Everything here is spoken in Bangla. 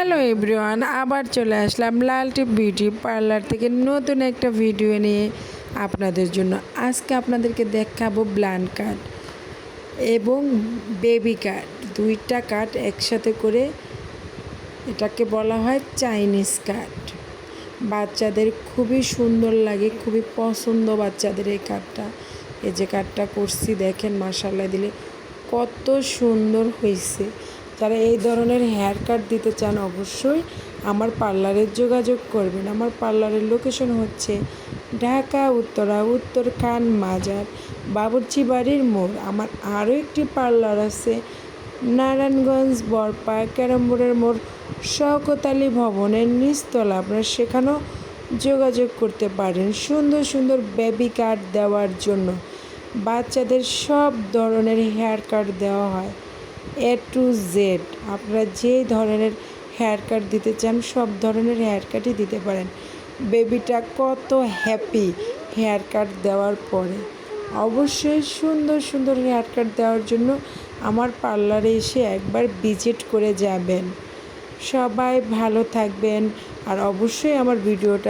হ্যালো এভরিওয়ান, আবার চলে আসলাম লালটি বিউটি পার্লার থেকে নতুন একটা ভিডিও নিয়ে আপনাদের জন্য। আজকে আপনাদেরকে দেখাবো ব্লান কাট এবং বেবি কাট দুইটা কাট একসাথে করে এটাকে বলা হয় চাইনিজ কাট বাচ্চাদের খুবই সুন্দর লাগে, খুবই পছন্দ বাচ্চাদের এই কাটটা এই যে কাটটা করছি, দেখেন মাসাল্লাহ দিলে কত সুন্দর হয়েছে যারা এই ধরনের হেয়ার কাট দিতে চান, অবশ্যই আমার পার্লারে যোগাযোগ করবেন। আমার পার্লারের লোকেশন হচ্ছে ঢাকা, উত্তরা, উত্তর খান মাজার, বাবুর্চি বাড়ির মোড়। আমার আরও একটি পার্লার আছে নারায়ণগঞ্জ, বরপা, ক্যারামবোর্ডের মোড়, শওকত ভবনের নিচতলা। আপনারা সেখানেও যোগাযোগ করতে পারেন সুন্দর সুন্দর বেবি কাট দেওয়ার জন্য। বাচ্চাদের সব ধরনের হেয়ার কাট দেওয়া হয়। এ টু জেড আপনারা যে ধরনের হেয়ার কাট দিতে চান, সব ধরনের হেয়ার কাটই দিতে পারেন। বেবিটা কত হ্যাপি হেয়ার কাট দেওয়ার পরে। অবশ্যই সুন্দর সুন্দর হেয়ার কাট দেওয়ার জন্য আমার পার্লারে এসে একবার ভিজিট করে যাবেন। সবাই ভালো থাকবেন। আর অবশ্যই আমার ভিডিওটা